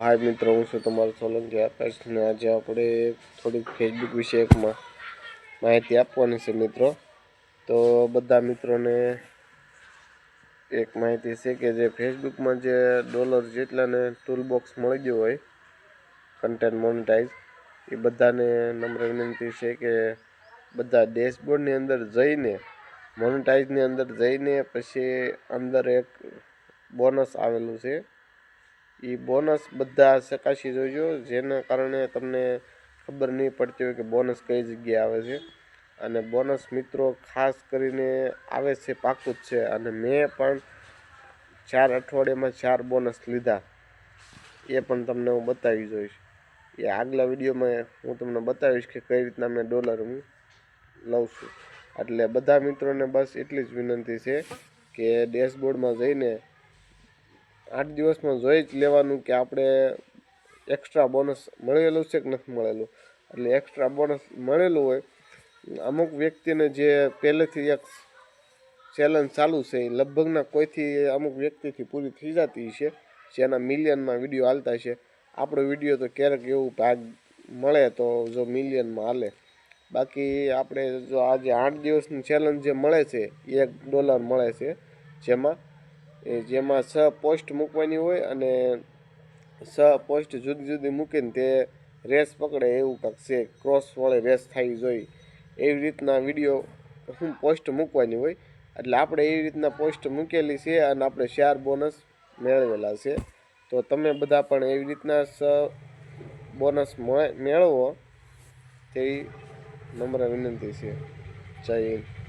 હાય મિત્રો, હું છું તમારો સોલંકી આકાશ ને આજે આપણે થોડીક ફેસબુક વિશે એક માહિતી આપવાની છે મિત્રો. તો બધા મિત્રોને એક માહિતી છે કે જે ફેસબુકમાં જે ડોલર જેટલાને ટૂલ બોક્સ મળી ગયું હોય કન્ટેન્ટ મોનિટાઈઝ એ બધાને નમ્ર વિનંતી છે કે બધા ડેશબોર્ડની અંદર જઈને મોનિટાઈઝની અંદર જઈને પછી અંદર એક બોનસ આવેલું છે. એ બોનસ બધા ચકાસી જોજો. જેના કારણે તમને ખબર નહીં પડતી હોય કે બોનસ કઈ જગ્યાએ આવે છે. અને બોનસ મિત્રો ખાસ કરીને આવે છે, પાકું જ છે. અને મેં પણ ચાર અઠવાડિયામાં ચાર બોનસ લીધા. એ પણ તમને હું બતાવી જોઈશ. એ આગલા વિડીયોમાં હું તમને બતાવીશ કે કઈ રીતના મેં ડોલર હું લઉં છું. એટલે બધા મિત્રોને બસ એટલી જ વિનંતી છે કે ડેશબોર્ડમાં જઈને આઠ દિવસમાં જોઈ જ લેવાનું કે આપણે એક્સ્ટ્રા બોનસ મળેલું છે કે નથી મળેલું. એટલે એક્સ્ટ્રા બોનસ મળેલું હોય, અમુક વ્યક્તિને જે પહેલેથી એક ચેલેન્જ ચાલુ છે, એ લગભગના કોઈથી અમુક વ્યક્તિથી પૂરી થઈ જતી છે, જેના મિલિયનમાં વીડિયો હાલતા છે. આપણો વીડિયો તો ક્યારેક એવું ભાગ મળે તો જો મિલિયનમાં હાલે. બાકી આપણે જો આજે આઠ દિવસની ચેલેન્જ જે મળે છે, એક ડોલર મળે છે, જેમાં જેમાં છ પોસ્ટ મૂકવાની હોય અને છ પોસ્ટ જુદી જુદી મૂકીને તે રેસ પકડે એવું કાંક છે. ક્રોસ વળે રેસ થવી જોઈએ એવી રીતના વીડિયો હું પોસ્ટ મૂકવાની હોય. એટલે આપણે એવી રીતના પોસ્ટ મૂકેલી છે અને આપણે શેર બોનસ મેળવેલા છે. તો તમે બધા પણ એવી રીતના સ બોનસ મળે, મેળવો. તેવી નમ્ર વિનંતી છે. જય હિન્દ.